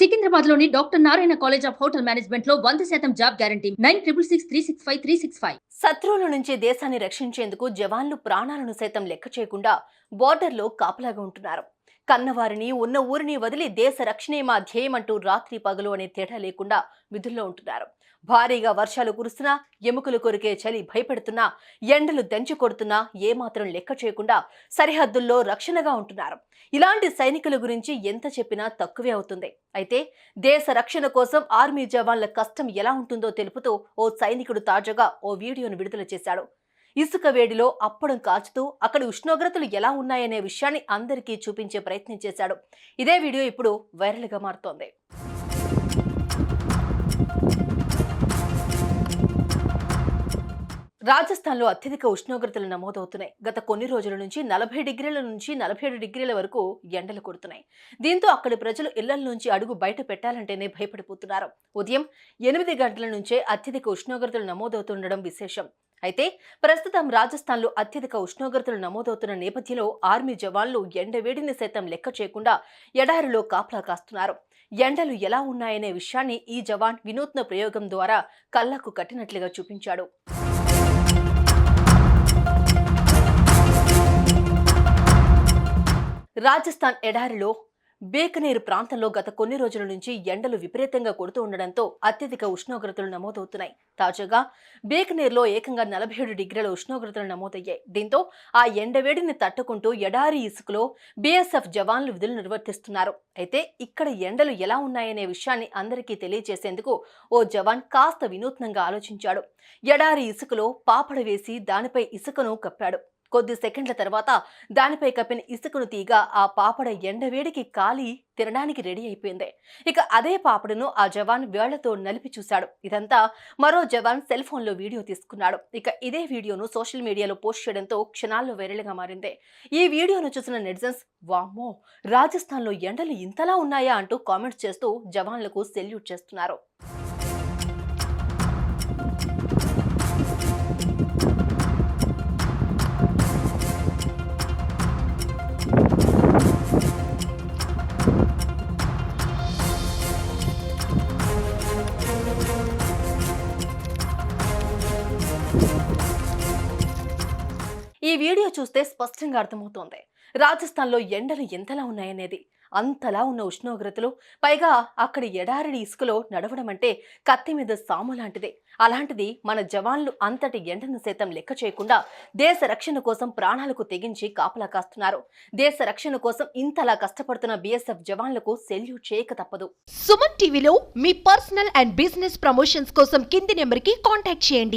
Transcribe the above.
సికింద్రాబాద్లోని doctor Narayana college of hotel మేనేజ్మెంట్లో వంద శాతం job guarantee. Nine triple six three six five three six five. శత్రువుల నుంచి దేశాన్ని రక్షించేందుకు జవాన్లు ప్రాణాలను సైతం లెక్క చేయకుండా బోర్డర్లో కాపలాగా ఉంటున్నారు. కన్నవారిని ఉన్న ఊరిని వదిలి దేశ రక్షణే మా ధ్యేయం రాత్రి పగలు అనే తేడా లేకుండా విధుల్లో ఉంటున్నారు. భారీగా వర్షాలు కురుస్తున్నా ఎముకలు కొరికే చలి భయపెడుతున్నా ఎండలు దంచి కొడుతున్నా ఏమాత్రం లెక్క చేయకుండా సరిహద్దుల్లో రక్షణగా ఉంటున్నారు. ఇలాంటి సైనికుల గురించి ఎంత చెప్పినా తక్కువే అవుతుంది. అయితే దేశ రక్షణ కోసం ఆర్మీ జవాన్ల కష్టం ఎలా ఉంటుందో తెలుపుతూ ఓ సైనికుడు తాజాగా ఓ వీడియోను విడుదల చేశాడు. ఇసుక వేడిలో అప్పడం కాచుతూ అక్కడి ఉష్ణోగ్రతలు ఎలా ఉన్నాయనే విషయాన్ని అందరికీ చూపించే ప్రయత్నం చేశాడు. ఇదే వీడియో ఇప్పుడు వైరల్గా మారుతోంది. రాజస్థాన్లో అత్యధిక ఉష్ణోగ్రతలు నమోదవుతున్నాయి. గత కొన్ని రోజుల నుంచి నలభై డిగ్రీల నుంచి నలభై ఏడు డిగ్రీల వరకు ఎండలు కొడుతున్నాయి. దీంతో అక్కడి ప్రజలు ఇళ్ళ నుంచి అడుగు బయట పెట్టాలంటేనే భయపడిపోతున్నారు. ఉదయం ఎనిమిది గంటల నుంచే అత్యధిక ఉష్ణోగ్రతలు నమోదవుతుండడం విశేషం. అయితే ప్రస్తుతం రాజస్థాన్లో అత్యధిక ఉష్ణోగ్రతలు నమోదవుతున్న నేపథ్యంలో ఆర్మీ జవాన్లు ఎండవేడిని సైతం లెక్క చేయకుండా ఎడారిలో కాపలా కాస్తున్నారు. ఎండలు ఎలా ఉన్నాయనే విషయాన్ని ఈ జవాన్ వినూత్న ప్రయోగం ద్వారా కళ్ళకు కట్టినట్లుగా చూపించాడు. రాజస్థాన్ ఎడారిలో బేకనేరు ప్రాంతంలో గత కొన్ని రోజుల నుంచి ఎండలు విపరీతంగా కొడుతూ ఉండడంతో అత్యధిక ఉష్ణోగ్రతలు నమోదవుతున్నాయి. తాజాగా బేకనేరులో ఏకంగా నలభై ఏడు డిగ్రీల ఉష్ణోగ్రతలు నమోదయ్యాయి. దీంతో ఆ ఎండవేడిని తట్టుకుంటూ ఎడారి ఇసుకలో బీఎస్ఎఫ్ జవాన్లు విధులు నిర్వర్తిస్తున్నారు. అయితే ఇక్కడ ఎండలు ఎలా ఉన్నాయనే విషయాన్ని అందరికీ తెలియజేసేందుకు ఓ జవాన్ కాస్త వినూత్నంగా ఆలోచించాడు. ఎడారి ఇసుకలో పాపడ వేసి దానిపై ఇసుకను కప్పాడు. కొద్ది సెకండ్ల తర్వాత దానిపై కప్పిన ఇసుకను తీగ ఆ పాపడ ఎండవేడికి కాలి తినడానికి రెడీ అయిపోయింది. ఇక అదే పాపడను ఆ జవాన్ వేళ్ళతో నలిపి చూశాడు. ఇదంతా మరో జవాన్ సెల్ ఫోన్లో వీడియో తీసుకున్నాడు. ఇక ఇదే వీడియోను సోషల్ మీడియాలో పోస్ట్ చేయడంతో క్షణాల్లో వైరల్గా మారింది. ఈ వీడియోను చూసిన నెటిజన్స్ వామ్మో! రాజస్థాన్లో ఎండలు ఇంతలా ఉన్నాయా? అంటూ కామెంట్స్ చేస్తూ జవాన్లకు సెల్యూట్ చేస్తున్నారు. ఈ వీడియో చూస్తే స్పష్టంగా అర్థమవుతోంది. రాజస్థాన్లో ఎండలు ఎంతలా ఉన్నాయనేది. అంతలా ఉన్న ఉష్ణోగ్రతలు పైగా అక్కడి ఎడారిడి ఇసుకలో నడవడం అంటే కత్తి మీద సాము లాంటిదే. అలాంటిది మన జవాన్లు అంతటి ఎండను సైతం లెక్క చేయకుండా దేశ రక్షణ కోసం ప్రాణాలకు తెగించి కాపలా కాస్తున్నారు. దేశ రక్షణ కోసం ఇంతలా కష్టపడుతున్న బీఎస్ఎఫ్ జవాన్లకు సెల్యూట్ చేయక తప్పదు. సుమన్ టీవీలో మీ పర్సనల్ అండ్ బిజినెస్ ప్రమోషన్స్ కోసం కింది నెంబర్కి కాంటాక్ట్ చేయండి.